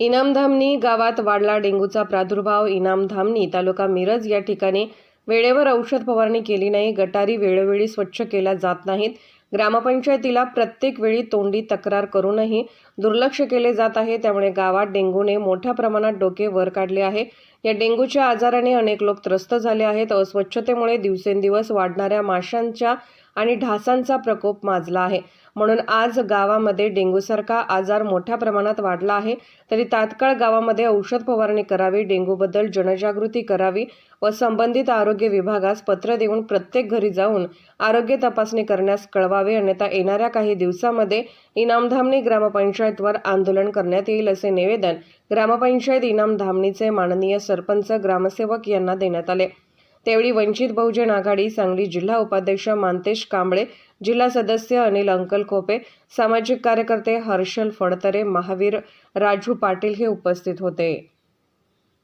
इनामधामणी गावात वाढला डेंग्यूचा प्रादुर्भाव. इनामधामणी तालुका मिरज या ठिकाणी वेळेवर औषध फवारणी केली नाही. गटारी वेळोवेळी स्वच्छ केल्या जात नाहीत. ग्रामपंचायतीला प्रत्येक वेळी तोंडी तक्रार करूनही दुर्लक्ष केले जात आहे. त्यामुळे गावात डेंग्यूने मोठ्या प्रमाणात डोके वर काढले आहे. या डेंग्यूच्या आजाराने अनेक लोक त्रस्त झाले आहेत. अस्वच्छतेमुळे दिवसेंदिवस वाढणाऱ्या माशांच्या आणि ढासांचा प्रकोप माजला आहे. म्हणून आज गावामध्ये डेंग्यूसारखा आजार मोठ्या प्रमाणात वाढला आहे. तरी तात्काळ गावामध्ये औषध फवारणी करावी डेंग्यूबद्दल जनजागृती करावी व संबंधित आरोग्य विभागास पत्र देऊन प्रत्येक घरी जाऊन आरोग्य तपासणी करण्यास कळवा अन्यथा येणाऱ्या काही दिवसामध्ये इनामधामणी ग्रामपंचायतवर आंदोलन करण्यात येईल असे निवेदन ग्रामपंचायत इनामधामणीचे माननीय सरपंच ग्रामसेवक यांना देण्यात आले. त्यावेळी वंचित बहुजन आघाडी सांगली जिल्हा उपाध्यक्ष मानतेश कांबळे जिल्हा सदस्य अनिल अंकल खोपे सामाजिक कार्यकर्ते हर्षल फडतरे महावीर राजू पाटील हे उपस्थित होते.